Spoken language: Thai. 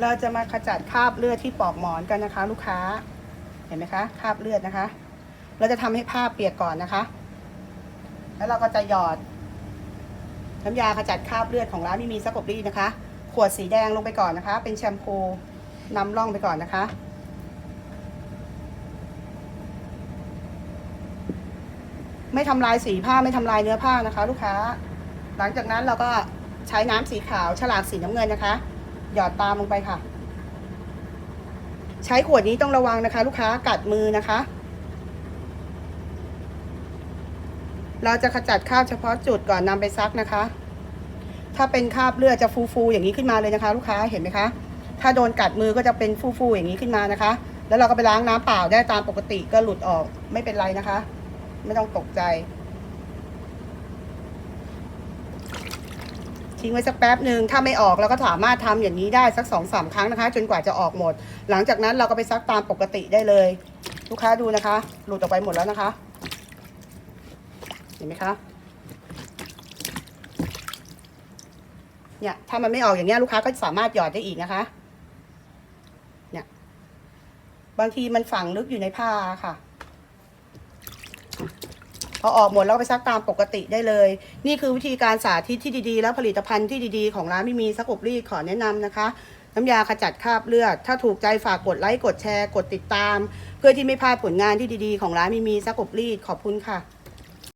เราจะมาขจัดคราบเลือดที่ปอกหมอนกันนะคะ ลูกค้า เห็นไหมคะคราบเลือดนะคะ เราจะทำให้ผ้าเปียกก่อนนะคะ แล้วเราก็จะหยอด น้ำยาขจัดคราบเลือดของร้านไม่มีซักกบรีนะคะ ขวดสีแดงลงไปก่อนนะคะ เป็นแชมพูนำร่องไปก่อนนะคะไม่ทำลายสีผ้าไม่ทำลายเนื้อผ้านะคะ ลูกค้า หลังจากนั้นเราก็ใช้น้ำสีขาวฉลากสีน้ำเงินนะคะ หยอดตามลงไปค่ะ ใช้ขวดนี้ต้องระวังนะคะ ลูกค้ากัดมือนะคะ เราจะขจัดคราบเฉพาะจุดก่อนนำไปซักนะคะ ถ้าเป็นคราบเลือดจะฟูๆอย่างนี้ขึ้นมาเลยนะคะ ลูกค้าเห็นไหมคะ ถ้าโดนกัดมือก็จะเป็นฟูๆอย่างนี้ขึ้นมานะคะ แล้วเราก็ไปล้างน้ำเปล่าได้ตามปกติก็หลุดออกไม่เป็นไรนะคะ ไม่ต้องตกใจ ทิ้งไว้สักแป๊บหนึ่งถ้าไม่ออกเราก็สามารถทำอย่างนี้ได้สักสองสามครั้งนะคะ จนกว่าจะออกหมด หลังจากนั้นเราก็ไปซักตามปกติได้เลย ลูกค้าดูนะคะ หลุดออกไปหมดแล้วนะคะ เห็นไหมคะเนี่ยถ้ามันไม่ออกอย่างเงี้ยลูกค้าก็สามารถหยอดได้อีกนะคะเนี่ยบางทีมันฝังลึกอยู่ในผ้าค่ะ อออกหมดแล้วก็ไปซักตามปกติได้เลย นี่คือวิธีการสาธิตที่ดีๆ แล้วผลิตภัณฑ์ที่ดีๆ ของร้านไม่มีซักอบรีดขอแนะนำนะคะ น้ำยาขจัดคราบเลือด ถ้าถูกใจฝากกดไลค์กดแชร์ กดติดตาม เพื่อที่ไม่พลาดผลงานที่ดีๆ ของร้านไม่มีซักอบรีดขอบคุณค่ะ